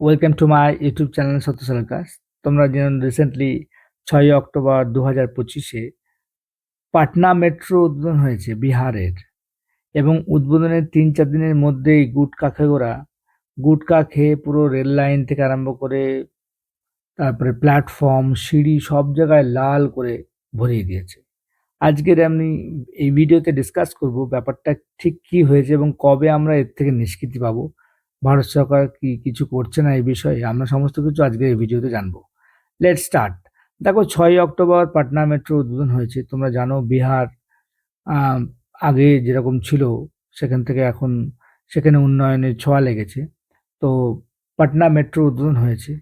Welcome to my YouTube channel সত্য সালকাস তোমরা যেন রিসেন্টলি ছয়ই অক্টোবর দু হাজার পঁচিশে পাটনা মেট্রো উদ্বোধন হয়েছে বিহারের এবং উদ্বোধনের তিন চার দিনের মধ্যেই গুটকা খেগোরা গুটকা খেয়ে পুরো রেল লাইন থেকে আরম্ভ করে তারপরে প্ল্যাটফর্ম সিঁড়ি সব জায়গায় লাল করে ভরিয়ে দিয়েছে। আজকের আমি এই ভিডিওতে ডিসকাস করব, ব্যাপারটা ঠিক কি হয়েছে এবং কবে আমরা এর থেকে নিষ্কৃতি পাবো। ভারত সরকার কি কিছু করছে না এই বিষয়ে? আমরা সমস্ত কিছু আজকে এই ভিডিওতে জানব। লেট স্টার্ট দেখো ছয় অক্টোবর পাটনা মেট্রো উদ্বোধন হয়েছে। তোমরা জানো, বিহার আগে যেরকম ছিল, সেখান থেকে এখন সেখানে উন্নয়নের ছোঁয়া লেগেছে। তো পাটনা মেট্রো উদ্বোধন হয়েছে।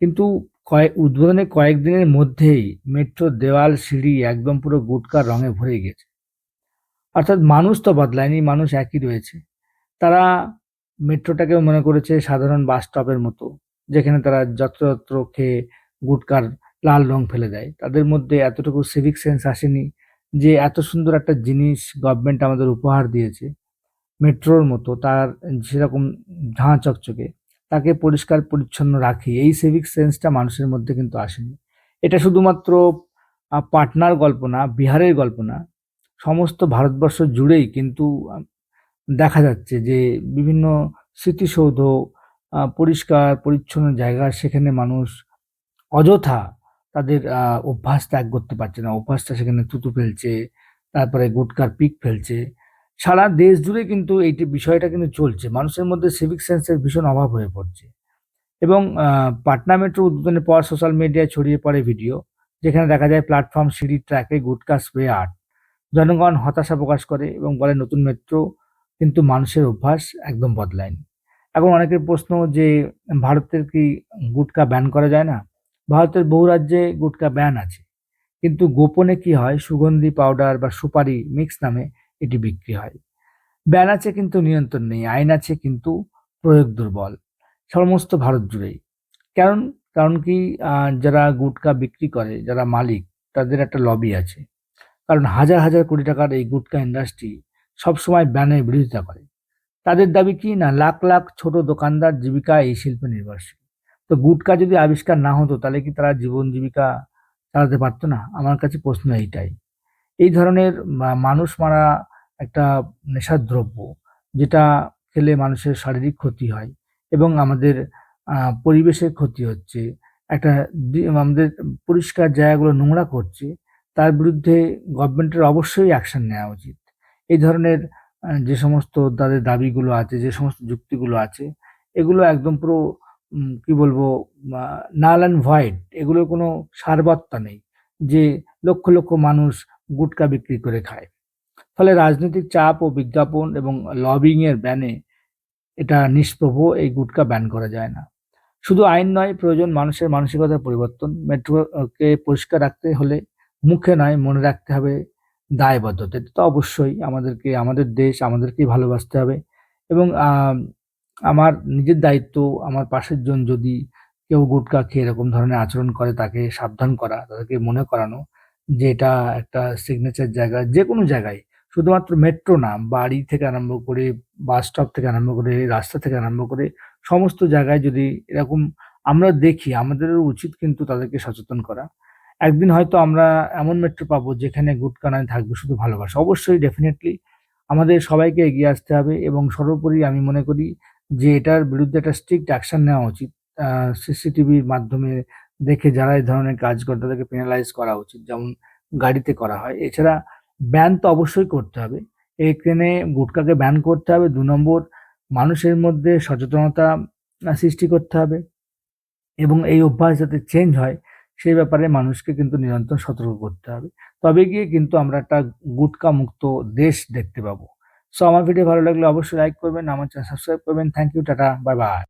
কিন্তু কয়েক, উদ্বোধনের কয়েকদিনের মধ্যেই মেট্রো দেওয়াল, সিঁড়ি একদম পুরো গুটকার রঙে ভরে গেছে অর্থাৎ মানুষ তো বদলায়নি, মানুষ একই রয়েছে। তারা মেট্রোটাকেও মনে করেছে সাধারণ বাস স্টপের মতো, যেখানে তারা যত্রতত্র খেয়ে গুটকার লাল রং ফেলে দেয়। তাদের মধ্যে এতটুকু সিভিক সেন্স আসেনি যে এত সুন্দর একটা জিনিস গভর্নমেন্ট আমাদের উপহার দিয়েছে। মেট্রোর মতো, তার সেরকম ঝাঁ চকচকে, তাকে পরিষ্কার পরিচ্ছন্ন রাখি, এই সিভিক সেন্সটা মানুষের মধ্যে কিন্তু আসেনি। এটা শুধুমাত্র পাটনার গল্প না, বিহারের গল্প না, সমস্ত ভারতবর্ষ জুড়েই কিন্তু দেখা যাচ্ছে যে বিভিন্ন স্মৃতিসৌধ পরিষ্কার, পরিচ্ছন্ন জায়গা সেখানে মানুষ অযথা তাদের অভ্যাস ত্যাগ করতে পারছে না। অভ্যাসটা সেখানে থুতু ফেলছে, তারপরে গুটকার পিক ফেলছে। সারা দেশ জুড়ে কিন্তু এইটি বিষয়টা কিন্তু চলছে। মানুষের মধ্যে সিভিক সেন্সের ভীষণ অভাব হয়ে পড়ছে। এবং পাটনা মেট্রো উদ্বোধনের পর সোশ্যাল মিডিয়ায় ছড়িয়ে পড়ে ভিডিও যেখানে দেখা যায় প্ল্যাটফর্ম সিঁড়ি ট্র্যাকে গুটকা স্প্রে আর্ট জনগণ হতাশা প্রকাশ করে এবং বলে, নতুন মেট্রো কিন্তু মানুষের অভ্যাস একদম বদলায়নি। এখন অনেকের প্রশ্ন যে, ভারতের কি গুটকা ব্যান করা যায় না? ভারতের বহু রাজ্যে গুটকা ব্যান আছে। কিন্তু গোপনে কি হয়? সুগন্ধি পাউডার বা সুপারি মিক্স নামে এটি বিক্রি হয়। ব্যান আছে কিন্তু নিয়ন্ত্রণ নেই, আইন আছে কিন্তু প্রয়োগ দুর্বল। সমস্ত ভারত জুড়েই। কারণ কারণ কি যারা গুটকা বিক্রি করে, যারা মালিক, তাদের একটা লবি আছে। কারণ হাজার হাজার কোটি টাকার এই গুটকা ইন্ডাস্ট্রি সবসময় ব্যানের বিরোধিতা করে। তাদের দাবি কি না, লাখ লাখ ছোট দোকানদার জীবিকা এই শিল্পে নির্ভরশীল। তো গুটকা যদি আবিষ্কার না হতো, তাহলে কি তারা জীবন জীবিকা চালাতে পারতো না? আমার কাছে প্রশ্ন এইটাই। এই ধরনের মানুষ মারা একটা নেশার দ্রব্য যেটা খেলে মানুষের শারীরিক ক্ষতি হয় এবং আমাদের পরিবেশের ক্ষতি হচ্ছে। একটা আমাদের পরিষ্কার জায়গাগুলো নোংরা করছে, তার বিরুদ্ধে গভর্নমেন্টের অবশ্যই অ্যাকশন নেওয়া উচিত। এই ধরনের যে সমস্ত তাদের দাবিগুলো আছে, যে সমস্ত যুক্তিগুলো আছে, এগুলো একদম পুরো কি বলব নাল অ্যান্ড ভয়েড এগুলোর কোনো সারবত্তা নেই যে লক্ষ লক্ষ মানুষ গুটকা বিক্রি করে খায়। ফলে রাজনৈতিক চাপ ও বিজ্ঞাপন এবং লবিংয়ের ব্যানে এটা নিষ্প্রভ, এই গুটকা ব্যান করা যায় না। শুধু আইন নয়, প্রয়োজন মানুষের মানসিকতার পরিবর্তন। মেট্রোকে পরিষ্কার রাখতে হলে, মুখে নয়, মনে রাখতে হবে দায়বদ্ধতা, এটা তো অবশ্যই আমাদেরকে, আমাদের দেশ আমাদেরকেই ভালোবাসতে হবে। এবং আমার নিজের দায়িত্ব, আমার পাশের জন যদি কেউ গুটকা খেয়ে এরকম ধরনের আচরণ করে, তাকে সাবধান করা, তাদেরকে মনে করানো যে এটা একটা সিগনেচার জায়গা যে কোনো জায়গায়। শুধুমাত্র মেট্রো না, বাড়ি থেকে আরম্ভ করে বাস স্টপ থেকে আরম্ভ করে, রাস্তা থেকে আরম্ভ করে, সমস্ত জায়গায় যদি এরকম আমরা দেখি, আমাদেরও উচিত কিন্তু তাদেরকে সচেতন করা। একদিন হয়তো আমরা এমন মেট্রো পাবো যেখানে গুটকা নয়, থাকবে শুধু ভালোবাসা। অবশ্যই ডেফিনেটলি আমাদের সবাইকে এগিয়ে আসতে হবে এবং সর্বোপরি আমি মনে করি যে এটার বিরুদ্ধে একটা স্ট্রিক্ট অ্যাকশন নেওয়া উচিত। সিসিটিভির মাধ্যমে দেখে যারা এই ধরনের কাজ করে তাদেরকে পেনালাইজ করা উচিত, যেমন গাড়িতে করা হয়। এছাড়া ব্যান তো অবশ্যই করতে হবে। এখানে গুটকাকে ব্যান করতে হবে। দু নম্বর, মানুষের মধ্যে সচেতনতা সৃষ্টি করতে হবে এবং এই অভ্যাস যাতে চেঞ্জ হয় সেই ব্যাপারে মানুষকে কিন্তু নিরন্তর সতর্ক করতে হবে। তবে গিয়ে কিন্তু আমরা একটা গুটকা মুক্ত দেশ দেখতে পাবো। সো আমার ভিডিও ভালো লাগলে অবশ্যই লাইক করবেন, আমার চ্যানেল সাবস্ক্রাইব করবেন। Thank you tata bye bye